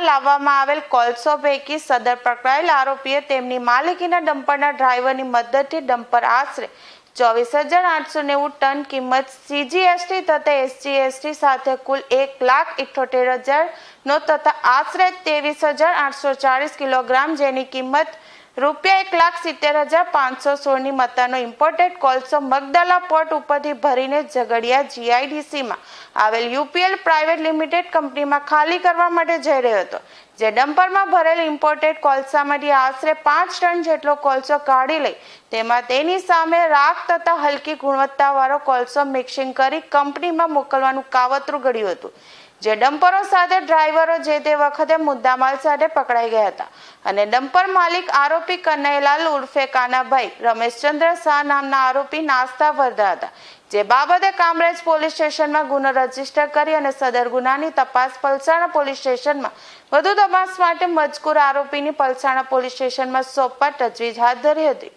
લાવવામાં આવેલ કોલસો પૈકી સદર પકડાયેલ આરોપીએ તેમની માલિકીના ડમ્પરના ડ્રાઈવરની મદદથી ડમ્પર આશરે ચોવીસ હજાર આઠસો નેવું ટન કિંમત સીજીએસટી તથા એસજીએસટી સાથે કુલ એક લાખ ઇઠ્ઠોતેર હજારનો તથા આશરે ત્રેવીસ હજાર આઠસો ચાળીસ કિલોગ્રામ જેની કિંમત રૂપિયા એક લાખ સિત્તેર હજાર પાંચસો સોળની મત્તાનો ઇમ્પોર્ટેડ કોલસો મગદલા પોર્ટ ઉપરથી ભરીને ઝઘડિયા જીઆઈડીસીમાં આવેલ યુપીએલ પ્રાઇવેટ લિમિટેડ કંપનીમાં ખાલી કરવા માટે જઈ રહ્યો હતો, જે ડમ્પરમાં ભરેલ ઇમ્પોર્ટેડ કોલસામાંથી આશરે પાંચ ટન જેટલો કોલસો કાઢી લઈ, તેમાં તેની સામે રાખ તથા હલકી ગુણવત્તાવાળો કોલસો મિક્સિંગ કરી કંપનીમાં મોકલવાનું કાવતરું ઘડ્યું હતું. જે ડમ્પરો સાથે ડ્રાઈવરો જે તે વખતે મુદ્દામાલ સાથે પકડાઈ ગયા હતા. અને ડમ્પર માલિક આરોપી કનૈલાલ ઉર્ફે કાનાભાઈ રમેશચંદ્ર શાહ નામના આરોપી નાસ્તા ભરતા હતા, જે બાબતે કામરેજ પોલીસ સ્ટેશનમાં ગુનો રજિસ્ટર કરી અને સદર ગુનાની તપાસ પલસાણા પોલીસ સ્ટેશનમાં વધુ તપાસ માટે મજકૂર આરોપીની પલસાણા પોલીસ સ્ટેશનમાં સોંપવા તજવીજ હાથ ધરી હતી.